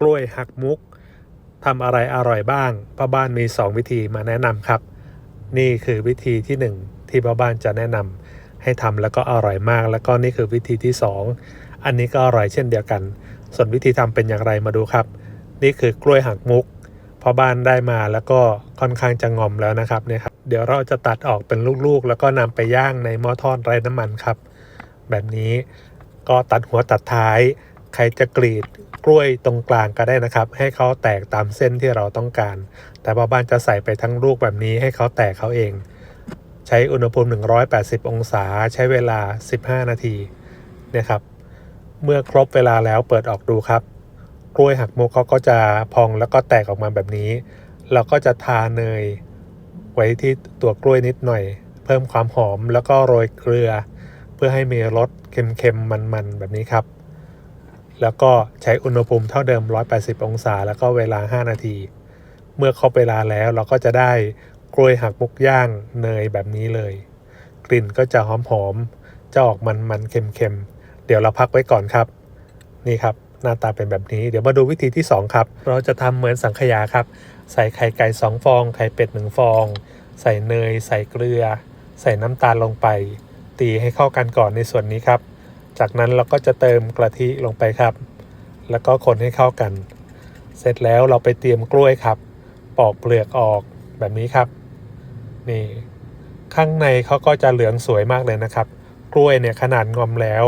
กล้วยหักมุกทำอะไรอร่อยบ้างพ่อบ้านมี 2 วิธีมาแนะนำครับ นี่คือวิธีที่ 1 ที่พ่อบ้านจะแนะนำให้ทำแล้วก็อร่อยมาก แล้วก็นี่คือวิธีที่ 2 อันนี้ก็อร่อยเช่นเดียวกัน ส่วนวิธีทำเป็นอย่างไรมาดูครับ นี่คือกล้วยหักมุกพ่อบ้านได้มาแล้วก็ค่อนข้างจะงอมแล้วนะครับเนี่ยครับเดี๋ยวเราจะตัดออกเป็นลูกๆ แล้วก็นำไปย่างในหม้อทอดไร้น้ำมันครับ แบบนี้ก็ตัดหัวตัดท้าย ใครจะกรีดกล้วยตรงกลางก็ได้นะครับ ให้เขาแตกตามเส้นที่เราต้องการ แต่พ่อบ้านจะใส่ไปทั้งลูกแบบนี้ให้เขาแตกเขาเอง ใช้อุณหภูมิ 180 องศาใช้เวลา 15 นาทีนี่ยครับ เมื่อครบเวลาแล้วเปิดออกดูครับ กล้วยหักมุกเขาก็จะพองแล้วก็แตกออกมาแบบนี้ เราก็จะทาเนย ไว้ที่ตัวกล้วยนิดหน่อย เพิ่มความหอมแล้วก็โรยเกลือ เพื่อให้มีรสเค็มๆมันๆแบบนี้ครับ แล้วก็ใช้อุณหภูมิเท่าเดิม 180 องศา แล้วก็เวลา 5 นาที เมื่อครบเวลาแล้วเราก็จะได้กล้วยหักมุกย่างเนยแบบนี้เลย กลิ่นก็จะหอมๆ จะออกมันๆ เค็มๆ เดี๋ยวเราพักไว้ก่อนครับ นี่ครับหน้าตาเป็นแบบนี้ เดี๋ยวมาดูวิธีที่ 2 ครับ เราจะทำเหมือนสังขยาครับ ใส่ไข่ไก่ 2 ฟอง ไข่เป็ด 1 ฟอง ใส่เนย ใส่เกลือ ใส่น้ำตาลลงไป ตีให้เข้ากันก่อนในส่วนนี้ครับ จากนั้นเราก็จะเติมกะทิลงไปครับ แล้วก็คนให้เข้ากัน เสร็จแล้วเราไปเตรียมกล้วยครับ ปอกเปลือกออกแบบนี้ครับ นี่ ข้างในเขาก็จะเหลืองสวยมากเลยนะครับ กล้วยเนี่ยขนาดงอมแล้ว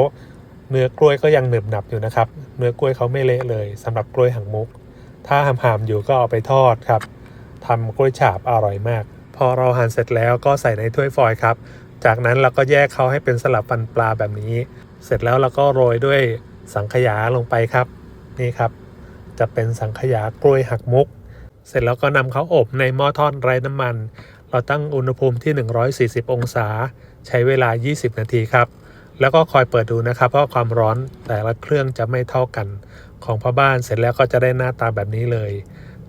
เนื้อกล้วยก็ยังหนึบหนับอยู่นะครับ เนื้อกล้วยเขาไม่เละเลยสำหรับกล้วยหังมุก ถ้าหามๆอยู่ก็เอาไปทอดครับทำกล้วยฉาบอร่อยมาก พอเราหั่นเสร็จแล้วก็ใส่ในถ้วยฟอยล์ครับจากนั้นเราก็แยกเขาให้เป็นสลับฟันปลาแบบนี้ เสร็จแล้วเราก็โรยด้วยสังขยาลงไปครับ นี่ครับ จะเป็นสังขยากล้วยหักมุก เสร็จแล้วก็นำเขาอบในหม้อทอดไร้น้ำมัน เราตั้งอุณหภูมิที่ 140 องศา ใช้เวลา 20 นาทีครับ แล้วก็คอยเปิดดูนะครับ เพราะความร้อนแต่ละเครื่องจะไม่เท่ากัน ของพ่อบ้านเสร็จแล้วก็จะได้หน้าตาแบบนี้เลย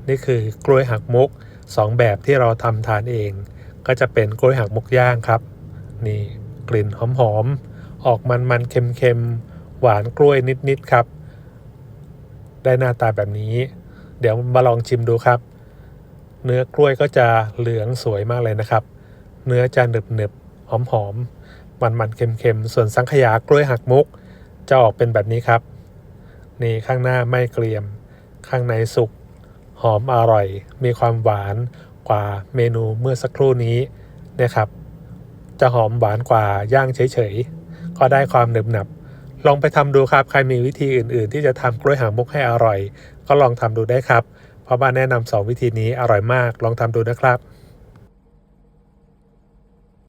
นี่คือกล้วยหักมุก 2 แบบที่เราทำทานเอง ก็จะเป็นกล้วยหักมุกย่างครับ นี่กลิ่นหอมๆ ออกมันๆเค็มๆหวานกล้วยนิดๆครับ ได้หน้าตาแบบนี้ เดี๋ยวมาลองชิมดูครับ เนื้อกล้วยก็จะเหลืองสวยมากเลยนะครับ เนื้อจะหนึบหนึบหอมหอมๆมันมันๆเค็มๆส่วนสังขยากล้วยหักมุก จะออกเป็นแบบนี้ครับ นี่ข้างหน้าไม่เกรียม ข้างในสุกหอมอร่อย มีความหวานกว่าเมนูเมื่อสักครู่นี้นะครับ จะหอมหวานกว่าย่างเฉยๆ ก็ได้ความหนึบหนับ ลองไปทำดูครับ ใครมีวิธีอื่น ๆ ที่จะทำกล้วยหางมุกให้อร่อย ก็ลองทำดูได้ครับ เพราะบ้านแนะนำสองวิธีนี้อร่อยมาก ลองทำดูนะครับ